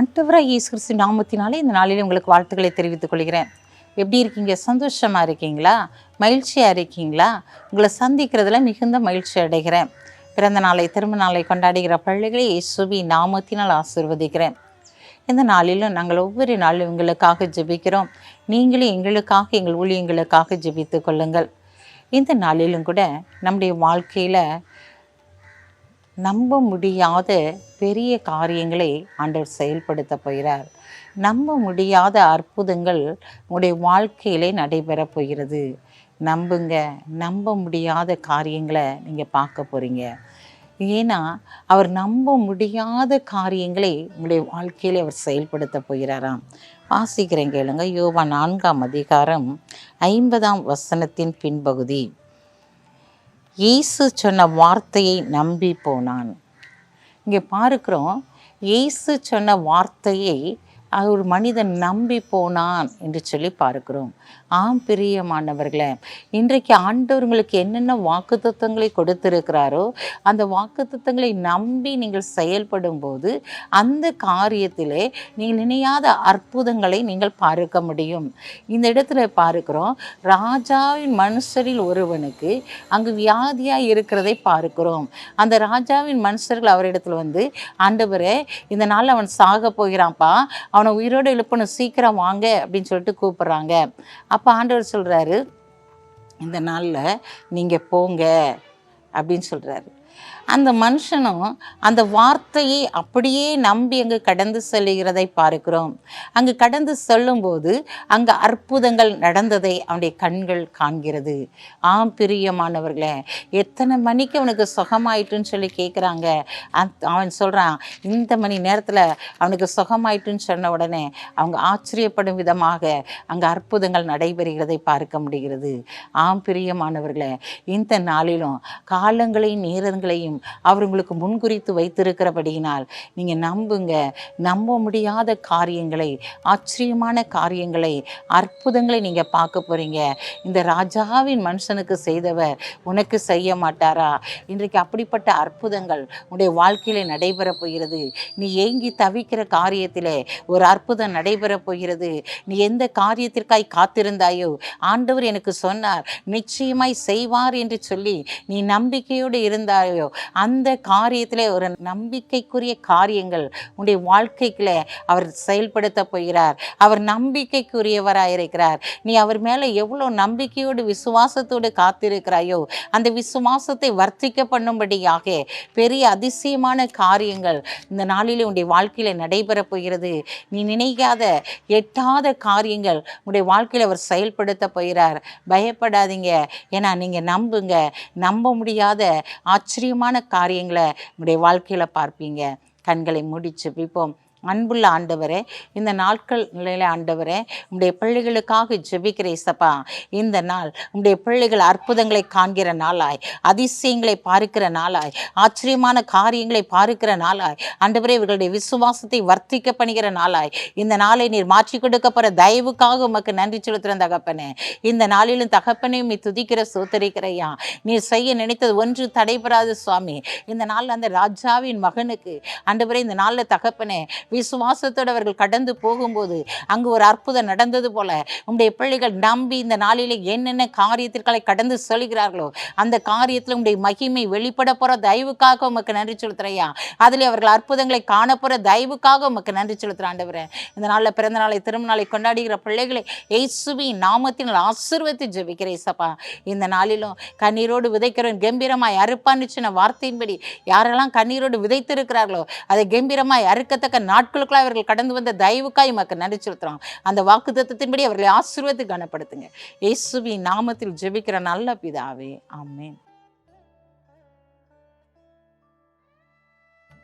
ஆண்டவராக இயேசு கிறிஸ்து நாமத்தினாலே இந்த நாளில் உங்களுக்கு வாழ்த்துக்களை தெரிவித்துக் கொள்கிறேன். எப்படி இருக்கீங்க? சந்தோஷமாக இருக்கீங்களா? மகிழ்ச்சியாக இருக்கீங்களா? உங்களை சந்திக்கிறதுல மிகுந்த மகிழ்ச்சி அடைகிறேன். பிறந்த நாளை திரும்ப நாளை கொண்டாடுகிற பிள்ளைகளை இயேசுவி நாமத்தினால் ஆசிர்வதிக்கிறேன். இந்த நாளிலும் நாங்கள் ஒவ்வொரு நாளும் உங்களுக்காக ஜெபிக்கிறோம். நீங்களும் எங்களுக்காக எங்கள் ஊழியங்களுக்காக ஜெபித்து கொள்ளுங்கள். இந்த நாளிலும் கூட நம்முடைய வாழ்க்கையில் நம்ப முடியாத பெரிய காரியங்களை ஆண்டவர் செயல்படுத்த போகிறார். நம்ப முடியாத அற்புதங்கள் உங்களுடைய வாழ்க்கையிலே நடைபெறப் போகிறது. நம்புங்க நம்ப முடியாத காரியங்களை நீங்கள் பார்க்க போகிறீங்க ஏன்னா அவர் நம்ப முடியாத காரியங்களை உங்களுடைய வாழ்க்கையில் அவர் செயல்படுத்த போகிறாராம். வாசிக்கிறேன் கேளுங்க யோவா நான்காம் அதிகாரம் ஐம்பதாம் வசனத்தின் பின்பகுதி. இயேசு சொன்ன வார்த்தையை நம்பி போனான். இங்கே பார்க்கிறோம் இயேசு சொன்ன வார்த்தையை அது ஒரு மனிதன் நம்பி போனான் என்று சொல்லி பார்க்கிறோம். ஆம் பிரியமானவர்களே இன்றைக்கு ஆண்டவர்களுக்கு என்னென்ன வாக்குத்தத்தங்களை கொடுத்திருக்கிறாரோ அந்த வாக்குத்தத்தங்களை நம்பி நீங்கள் செயல்படும் போது அந்த காரியத்திலே நீங்கள் நினையாத அற்புதங்களை நீங்கள் பார்க்க முடியும். இந்த இடத்துல பார்க்கிறோம் ராஜாவின் மனுஷரில் ஒருவனுக்கு அங்கு வியாதியாக இருக்கிறதை பார்க்கிறோம். அந்த ராஜாவின் மனுஷர்கள் அவரிடத்துல வந்து ஆண்டவரே இந்த நாள் அவன் சாக போகிறான்ப்பா அவனை உயிரோடு எழுப்பணும் சீக்கிரம் வாங்க அப்படின்னு சொல்லிட்டு கூப்பிட்றாங்க. அப்போ ஆண்டவர் சொல்கிறாரு இந்த நாளில் நீங்கள் போங்க அப்படின்னு சொல்கிறாரு அந்த மனுஷனும் அந்த வார்த்தையை அப்படியே நம்பி அங்கு கடந்து செல்கிறதை பார்க்கிறோம். அங்கு கடந்து செல்லும்போது அங்கு அற்புதங்கள் நடந்ததை அவனுடைய கண்கள் காண்கிறது. ஆம் பிரியமானவர்களே எத்தனை மணிக்கு அவனுக்கு சுகமாயிட்டுன்னு சொல்லி கேட்குறாங்க அவன் சொல்கிறான் இந்த மணி நேரத்தில் அவனுக்கு சுகமாயிட்டுன்னு சொன்ன உடனே அவங்க ஆச்சரியப்படும் விதமாக அங்கே அற்புதங்கள் நடைபெறுகிறதை பார்க்க முடிகிறது. ஆம் பிரியமானவர்களே இந்த நாளிலும் காலங்களையும் நேரங்களையும் அவர் உங்களுக்கு முன்குறித்து வைத்திருக்கிறபடியினால் நீங்கள் நம்புங்க. நம்ப முடியாத காரியங்களை ஆச்சரியமான காரியங்களை அற்புதங்களை நீங்கள் பார்க்க போகிறீங்க இந்த ராஜாவின் மனுஷனுக்கு செய்தவர் உனக்கு செய்ய மாட்டாரா? இன்றைக்கு அப்படிப்பட்ட அற்புதங்கள் உன்னுடைய வாழ்க்கையில் நடைபெறப் போகிறது. நீ ஏங்கி தவிக்கிற காரியத்திலே ஒரு அற்புதம் நடைபெறப் போகிறது. நீ எந்த காரியத்திற்காய் காத்திருந்தாயோ ஆண்டவர் எனக்கு சொன்னார் நிச்சயமாய் செய்வார் என்று சொல்லி நீ நம்பிக்கையோடு இருந்தாயோ அந்த காரியத்தில் ஒரு நம்பிக்கைக்குரிய காரியங்கள் உன்னுடைய வாழ்க்கைக்குள்ள அவர் செயல்படுத்த போகிறார். அவர் நம்பிக்கைக்குரியவராக இருக்கிறார். நீ அவர் மேலே எவ்வளோ நம்பிக்கையோடு விசுவாசத்தோடு காத்திருக்கிறாயோ அந்த விசுவாசத்தை வர்த்திக்க பண்ணும்படியாக பெரிய அதிசயமான காரியங்கள் இந்த நாளிலே உன்னுடைய வாழ்க்கையில் நடைபெறப் போகிறது. நீ நினைக்காத எட்டாத காரியங்கள் உன்னுடைய வாழ்க்கையில் அவர் செயல்படுத்த போகிறார். பயப்படாதீங்க. ஏன்னா நீங்கள் நம்புங்க. நம்ப முடியாத ஆச்சரியமான காரியங்களை உங்களுடைய வாழ்க்கையில் பார்ப்பீங்க. கண்களை முடிச்சு ஜெபிப்போம் அன்புள்ள ஆண்டவரே இந்த நாட்கள் நிலையில ஆண்டவரே உம்முடைய பிள்ளைகளுக்காக ஜெபிக்கிற சப்பா இந்த நாள் உம்முடைய பிள்ளைகள் அற்புதங்களை காண்கிற நாளாய் அதிசயங்களை பார்க்கிற நாளாய் ஆச்சரியமான காரியங்களை பார்க்கிற நாளாய் ஆண்டவரே இவர்களுடைய விசுவாசத்தை வர்த்திக்க பண்ணுகிற நாளாய் இந்த நாளை நீர் மாற்றி கொடுக்கப்படுற போகிற தயவுக்காக உமக்கு நன்றி செலுத்துகிற தகப்பனே. இந்த நாளிலும் தகப்பனையும் நீ துதிக்கிற சோத்தரிக்கிறையா நீ செய்ய நினைத்தது ஒன்று தடைபெறாது சுவாமி. இந்த நாளில் அந்த ராஜாவின் மகனுக்கு ஆண்டவரே இந்த நாளில் தகப்பனே விசுவாசத்தோடு அவர்கள் கடந்து போகும்போது அங்கு ஒரு அற்புதம் நடந்தது போல உங்களுடைய பிள்ளைகள் நம்பி இந்த நாளிலே என்னென்ன காரியத்திற்களை கடந்து சொல்கிறார்களோ அந்த காரியத்தில் உடைய மகிமை வெளிப்பட போகிற தயவுக்காக உமக்கு நன்றி செலுத்துறையா அதில் அவர்கள் அற்புதங்களை காணப்போகிற தயவுக்காக உமக்கு நன்றி செலுத்துறாண்டவரேன் இந்த நாளில் பிறந்த நாளை திருமணாளை கொண்டாடுகிற பிள்ளைகளை எய்சுவி நாமத்தினால் ஆசிர்வத்தை ஜெபிக்கிறேன் சப்பா இந்த நாளிலும் கண்ணீரோடு விதைக்கிறவன் கம்பீரமாய் அறுப்பான்னு சொன்ன வார்த்தையின்படி யாரெல்லாம் கண்ணீரோடு விதைத்திருக்கிறார்களோ அதை கம்பீரமாய் அறுக்கத்தக்க நாள் நாட்களுக்குள்ள அவர்கள் கடந்து வந்த தயவுக்காய் மக்கள் நன்றி செலுத்துகிறாங்க அந்த வாக்கு தத்துவத்தின்படி அவர்களை ஆசீர்வதித்து கனப்படுத்துங்க. இயேசுவின் நாமத்தில் ஜெபிக்கிற நல்ல பிதாவே. ஆமேன்.